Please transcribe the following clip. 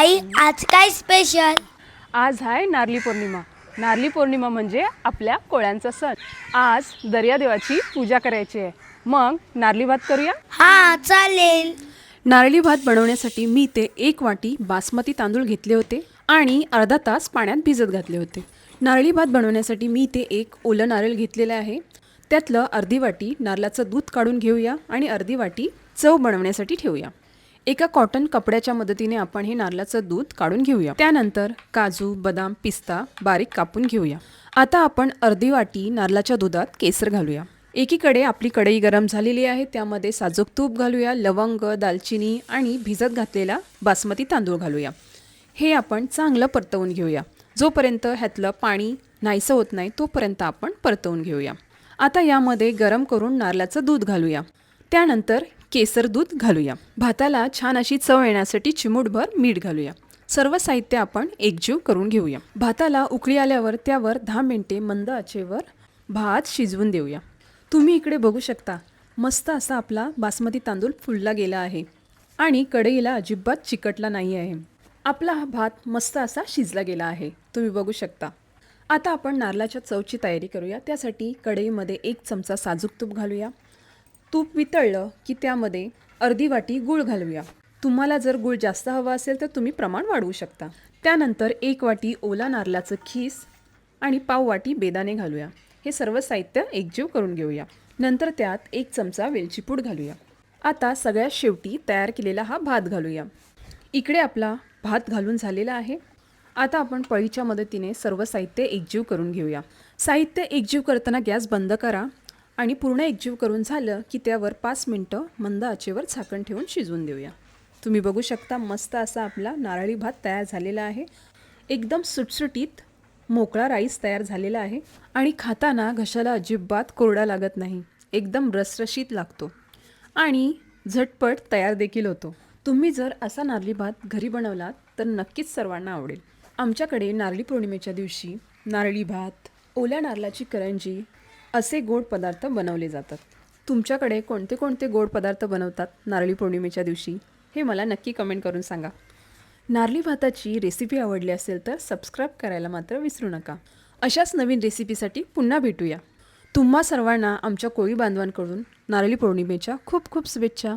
आई आज काय स्पेशल आज आहे नारली पौर्णिमा. नारली पौर्णिमा म्हणजे आपल्या कोळ्यांचा सण. आज दर्यादेवाची पूजा करायची आहे. मग नारली भात करूया? हा चालेल. नारळी भात बनवण्यासाठी मी ते एक वाटी बासमती तांदूळ घेतले होते आणि अर्धा तास पाण्यात भिजत घातले होते. नारळी भात बनवण्यासाठी मी ते एक ओलं नारळ घेतलेलं आहे. त्यातलं अर्धी वाटी नारळाचं दूध काढून घेऊया आणि अर्धी वाटी चव बनवण्यासाठी ठेवूया. एका कॉटन कपड्याच्या मदतीने आपण हे नारळाचं दूध काढून घेऊया. त्यानंतर काजू बदाम पिस्ता बारीक कापून घेऊया. आता आपण अर्धी वाटी नारळाच्या दुधात केसर घालूया. एकीकडे आपली कढई गरम झालेली आहे त्यामध्ये साजूक तूप घालूया लवंग दालचिनी आणि भिजत घातलेला बासमती तांदूळ घालूया. हे आपण चांगलं परतवून घेऊया. जोपर्यंत ह्यातलं पाणी नाहीसं होत नाही तोपर्यंत आपण परतवून घेऊया. आता यामध्ये गरम करून नारळाचं दूध घालूया. त्यानंतर केसर दूध घालूया. भाताला छान अशी चव येण्यासाठी चिमूटभर मीठ घालूया. सर्व साहित्य आपण एकजीव करून घेऊया. भाताला उकळी आल्यावर त्यावर दहा मिनटे मंद आचेवर भात शिजवून देऊया. तुम्ही इकडे बघू शकता मस्त असा आपला बासमती तांदूळ फुलला गेला आहे आणि कढईला अजिबात चिकटला नाही आहे. आपला हा भात मस्त असा शिजला गेला आहे. तुम्ही बघू शकता. आता आपण नारळाच्या चवची तयारी करूया. त्यासाठी कढईमध्ये एक चमचा साजूक तूप घालूया. तूप वितळलं की त्यामध्ये अर्धी वाटी गूळ घालूया. तुम्हाला जर गूळ जास्त हवा असेल तर तुम्ही प्रमाण वाढवू शकता. त्यानंतर एक वाटी ओला नारळाचं खीस आणि पाव वाटी बेदाणे घालूया. हे सर्व साहित्य एकजीव करून घेऊया. नंतर त्यात एक चमचा वेलची पूड घालूया. आता सगळ्यात शेवटी तयार केलेला हा भात घालूया. इकडे आपला भात घालून झालेला आहे. आता आपण पळीच्या मदतीने सर्व साहित्य एकजीव करून घेऊया. साहित्य एकजीव करताना गॅस बंद करा. आणि पूर्ण एकजीव करून झालं की त्यावर पाच मिनटं मंद आचेवर झाकण ठेवून शिजवून देऊया. तुम्ही बघू शकता मस्त असा आपला नारळी भात तयार झालेला आहे. एकदम सुटसुटीत मोकळा राईस तयार झालेला आहे आणि खाताना घशाला अजिबात कोरडा लागत नाही. एकदम रसरशीत लागतो. आणि झटपट तयार देखील होतो. तुम्ही जर असा नारळी भात घरी बनवलात तर नक्कीच सर्वांना आवडेल. आमच्याकडे नारळी पौर्णिमेच्या दिवशी नारळी भात ओल्या नारळाची करंजी असे गोड पदार्थ बनवले जातात. तुमच्याकडे कोणते कोणते गोड पदार्थ बनवतात नारळी पौर्णिमेच्या दिवशी? हे मला नक्की कमेंट करून सांगा. नारळी भाताची रेसिपी आवडली असेल तर सबस्क्राईब करायला मात्र विसरू नका. अशाच नवीन रेसिपीसाठी पुन्हा भेटूया. तुम्हा सर्वांना आमच्या कोळी बांधवांकडून नारळी पौर्णिमेच्या खूप खूप शुभेच्छा.